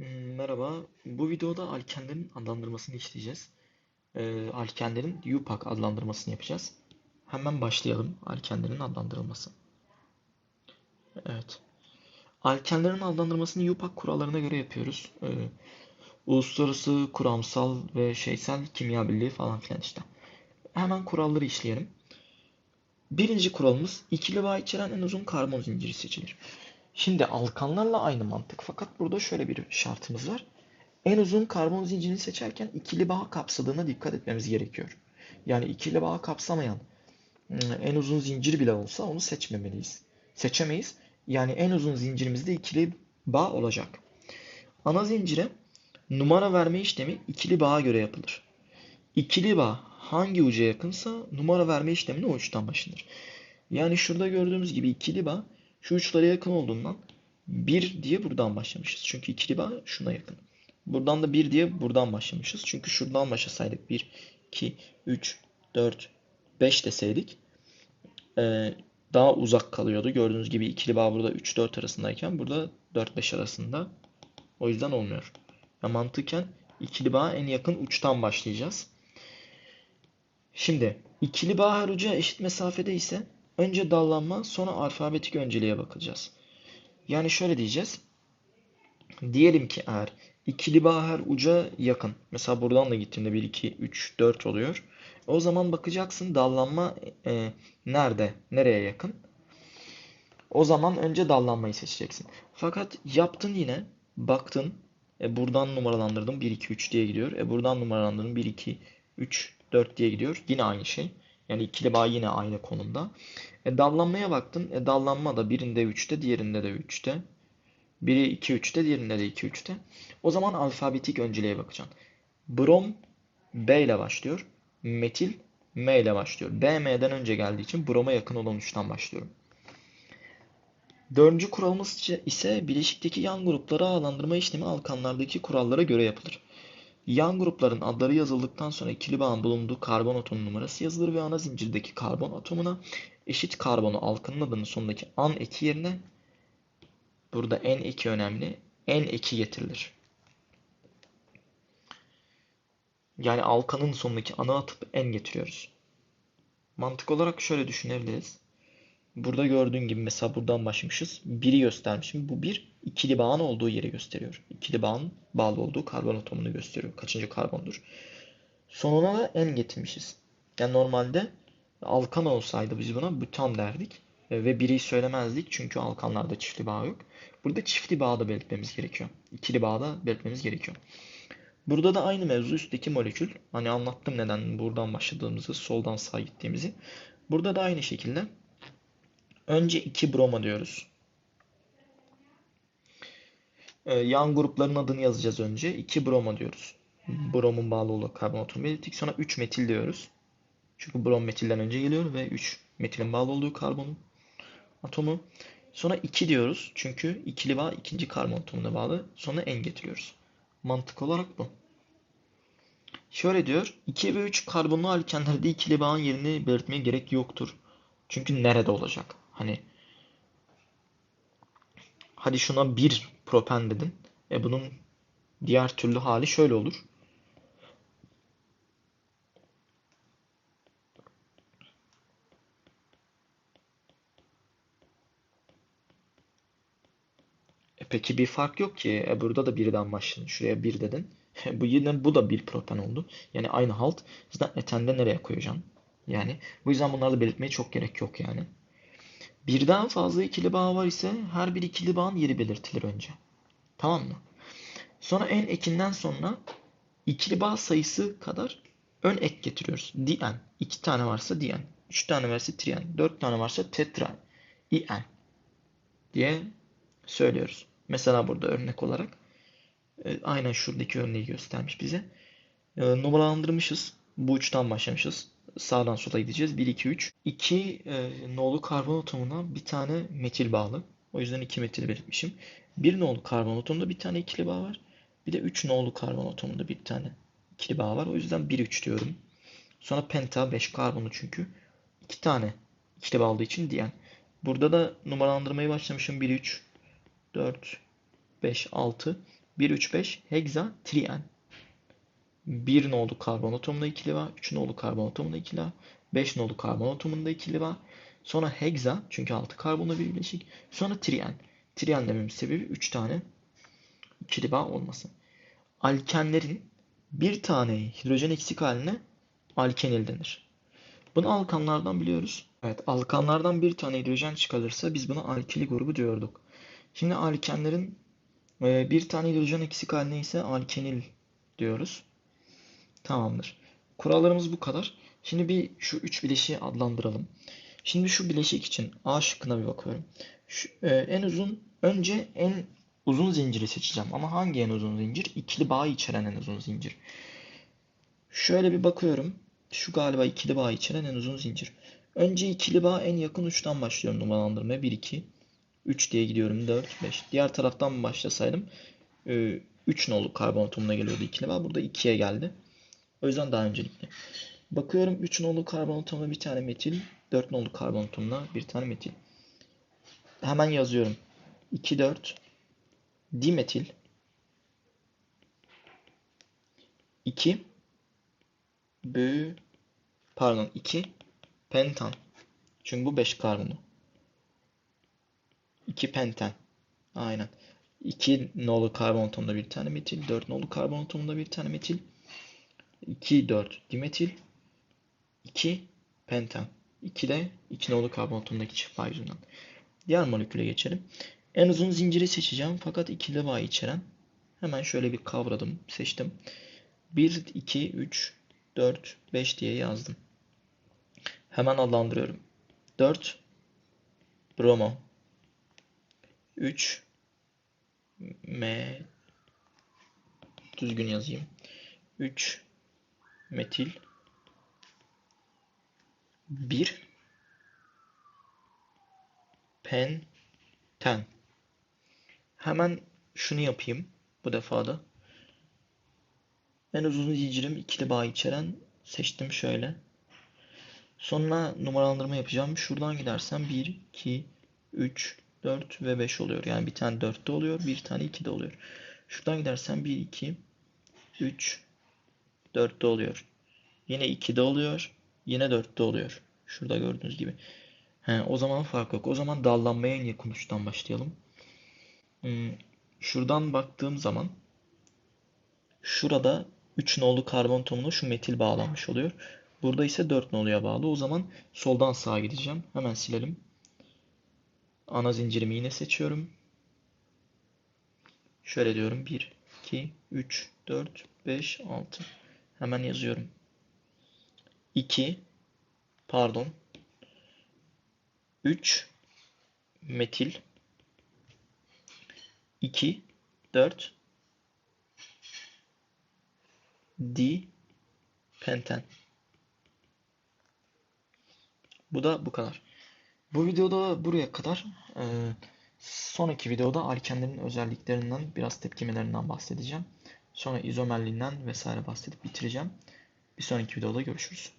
Hmm, Merhaba. Bu videoda alkenlerin adlandırmasını işleyeceğiz. Ee, alkenlerin UPAC adlandırmasını yapacağız. Hemen başlayalım alkenlerin adlandırılması. Evet. Alkenlerin adlandırmasını UPAC kurallarına göre yapıyoruz. Ee, uluslararası, kuramsal ve şeysel kimya birliği falan filan işte. Hemen kuralları işleyelim. Birinci kuralımız ikili bağ içeren en uzun karbon zinciri seçilir. Şimdi alkanlarla aynı mantık fakat burada şöyle bir şartımız var. En uzun karbon zincirini seçerken ikili bağ kapsadığına dikkat etmemiz gerekiyor. Yani ikili bağ kapsamayan hmm, en uzun zincir bile olsa onu seçmemeliyiz. Seçemeyiz. Yani en uzun zincirimizde ikili bağ olacak. Ana zincire numara verme işlemi ikili bağa göre yapılır. İkili bağ hangi uca yakınsa numara verme işlemine o uçtan başlanır. Yani şurada gördüğümüz gibi ikili bağ şu uçlara yakın olduğundan 1 diye buradan başlamışız. Çünkü ikili bağ şuna yakın. Buradan da 1 diye buradan başlamışız. Çünkü şuradan başlasaydık 1, 2, 3, 4, 5 deseydik ee, daha uzak kalıyordu. Gördüğünüz gibi ikili bağ burada 3-4 arasındayken burada 4-5 arasında. O yüzden olmuyor. Ya mantıken ikili bağ en yakın uçtan başlayacağız. Şimdi ikili bağ her uca eşit mesafede ise önce dallanma sonra alfabetik önceliğe bakacağız. Yani şöyle diyeceğiz. Diyelim ki eğer ikili bağ her uca yakın. Mesela buradan da gittiğimde 1, 2, 3, 4 oluyor. O zaman bakacaksın dallanma e, nerede, nereye yakın. O zaman önce dallanmayı seçeceksin. Fakat yaptın yine, baktın, e, buradan numaralandırdım 1, 2, 3 diye gidiyor. E, buradan numaralandırdım 1, 2, 3, 4 diye gidiyor. Yine aynı şey. Yani ikili bağ yine aynı konumda. E, dallanmaya baktın. E, dallanma da birinde 3'te, diğerinde de 3'te. Biri 2 3'te, diğerinde de 2 3'te. O zaman alfabetik önceliğe bakacaksın. Brom B ile başlıyor. Metil M ile başlıyor. B M'den önce geldiği için broma yakın olan uçtan başlıyorum. Dördüncü kuralımız ise bileşikteki yan grupları ağlandırma işlemi alkanlardaki kurallara göre yapılır. Yan grupların adları yazıldıktan sonra ikili bağın bulunduğu karbon atomu numarası yazılır ve ana zincirdeki karbon atomuna eşit karbonu alkanın adının sonundaki an eki yerine burada en eki önemli. En eki getirilir. Yani alkanın sonundaki anı atıp en getiriyoruz. Mantık olarak şöyle düşünebiliriz. Burada gördüğün gibi mesela buradan başlamışız. Biri göstermişim. Bu bir ikili bağın olduğu yeri gösteriyor. İkili bağın bağlı olduğu karbon atomunu gösteriyor. Kaçıncı karbondur. Sonuna da en getirmişiz. Yani normalde alkan olsaydı biz buna butan derdik. Ve biri söylemezdik çünkü alkanlarda çiftli bağ yok. Burada çiftli bağ da belirtmemiz gerekiyor. İkili bağ da belirtmemiz gerekiyor. Burada da aynı mevzu üstteki molekül. Hani anlattım neden buradan başladığımızı, soldan sağa gittiğimizi. Burada da aynı şekilde önce 2 broma diyoruz. Ee, yan grupların adını yazacağız önce. 2 broma diyoruz. Bromun bağlı olduğu karbon atomu belirttik. Sonra 3 metil diyoruz. Çünkü brom metilden önce geliyor ve 3 metilin bağlı olduğu karbon atomu. Sonra 2 diyoruz. Çünkü ikili bağ ikinci karbon atomuna bağlı. Sonra en getiriyoruz. Mantık olarak bu. Şöyle diyor. 2 ve 3 karbonlu alkenlerde ikili bağın yerini belirtmeye gerek yoktur. Çünkü nerede olacak? Hani hadi şuna 1 propen dedin. E bunun diğer türlü hali şöyle olur. E peki bir fark yok ki. E burada da birden başladın. Şuraya 1 dedin. Bu yine bu da bir propen oldu. Yani aynı halt. Zaten etende nereye koyacaksın? Yani bu yüzden bunları belirtmeye çok gerek yok yani. Birden fazla ikili bağ var ise her bir ikili bağın yeri belirtilir önce. Tamam mı? Sonra en ekinden sonra ikili bağ sayısı kadar ön ek getiriyoruz. Dien. iki tane varsa dien. Üç tane varsa trien. Dört tane varsa tetran. ien diye söylüyoruz. Mesela burada örnek olarak e, aynen şuradaki örneği göstermiş bize. E, numaralandırmışız. Bu uçtan başlamışız. Sağdan sola gideceğiz. 1, 2, 3. 2 e, nolu karbon atomuna bir tane metil bağlı. O yüzden 2 metil belirtmişim. 1 nolu karbon atomunda bir tane ikili bağ var. Bir de 3 nolu karbon atomunda bir tane ikili bağ var. O yüzden 1, 3 diyorum. Sonra penta 5 karbonu çünkü. 2 tane ikili bağ olduğu için diyen. Burada da numaralandırmayı başlamışım. 1, 3, 4, 5, 6. 1, 3, 5 heksa trien. 1 nolu karbon atomunda ikili var. 3 nolu karbon atomunda ikili var. 5 nolu karbon atomunda ikili var. Sonra heksa çünkü 6 karbonla bir bileşik. Sonra trien. Trien dememin sebebi 3 tane ikili bağ olması. Alkenlerin bir tane hidrojen eksik haline alkenil denir. Bunu alkanlardan biliyoruz. Evet, alkanlardan bir tane hidrojen çıkarırsa biz buna alkili grubu diyorduk. Şimdi alkenlerin e, bir tane hidrojen eksik haline ise alkenil diyoruz. Tamamdır. Kurallarımız bu kadar. Şimdi bir şu üç bileşiği adlandıralım. Şimdi şu bileşik için A şıkkına bir bakıyorum. Şu, e, en uzun önce en uzun zinciri seçeceğim. Ama hangi en uzun zincir? İkili bağ içeren en uzun zincir. Şöyle bir bakıyorum. Şu galiba ikili bağ içeren en uzun zincir. Önce ikili bağ en yakın uçtan başlıyorum numaralandırmaya. 1, 2, 3 diye gidiyorum. 4, 5. Diğer taraftan başlasaydım 3 nolu karbon atomuna geliyordu ikili bağ. Burada 2'ye geldi. O yüzden daha öncelikli. Bakıyorum 3 nolu karbon atomuna bir tane metil. 4 nolu karbon atomuna bir tane metil. Hemen yazıyorum. 2, 4 dimetil 2 bü pardon 2 pentan. Çünkü bu 5 karbonu. 2 penten. Aynen. 2 nolu karbon atomunda bir tane metil, 4 nolu karbon atomunda bir tane metil, 2 4 dimetil, 2 penten. 2 de 2 nolu karbon atomundaki çift bağ yüzünden. Diğer moleküle geçelim. En uzun zinciri seçeceğim fakat ikili bağ içeren. Hemen şöyle bir kavradım, seçtim. 1, 2, 3, 4, 5 diye yazdım. Hemen adlandırıyorum. 4 bromo 3 m düzgün yazayım. 3 metil 1 penten Hemen şunu yapayım bu defada. En uzun zincirim ikili bağ içeren seçtim şöyle. Sonra numaralandırma yapacağım. Şuradan gidersem 1, 2, 3, 4 ve 5 oluyor. Yani bir tane 4'te oluyor, bir tane 2'de oluyor. Şuradan gidersem 1, 2, 3, 4'te oluyor. Yine 2'de oluyor. Yine 4'te oluyor. Şurada gördüğünüz gibi. He, o zaman fark yok. O zaman dallanmaya en yakın uçtan başlayalım. Hmm, şuradan baktığım zaman şurada 3 nolu karbon atomuna şu metil bağlanmış oluyor. Burada ise 4 noluya bağlı. O zaman soldan sağa gideceğim. Hemen silelim. Ana zincirimi yine seçiyorum. Şöyle diyorum. 1, 2, 3, 4, 5, 6. Hemen yazıyorum. 2 pardon 3 metil 2 4 di penten. Bu da bu kadar. Bu videoda buraya kadar. Ee, sonraki videoda alkenlerin özelliklerinden, biraz tepkimelerinden bahsedeceğim. Sonra izomerliğinden vesaire bahsedip bitireceğim. Bir sonraki videoda görüşürüz.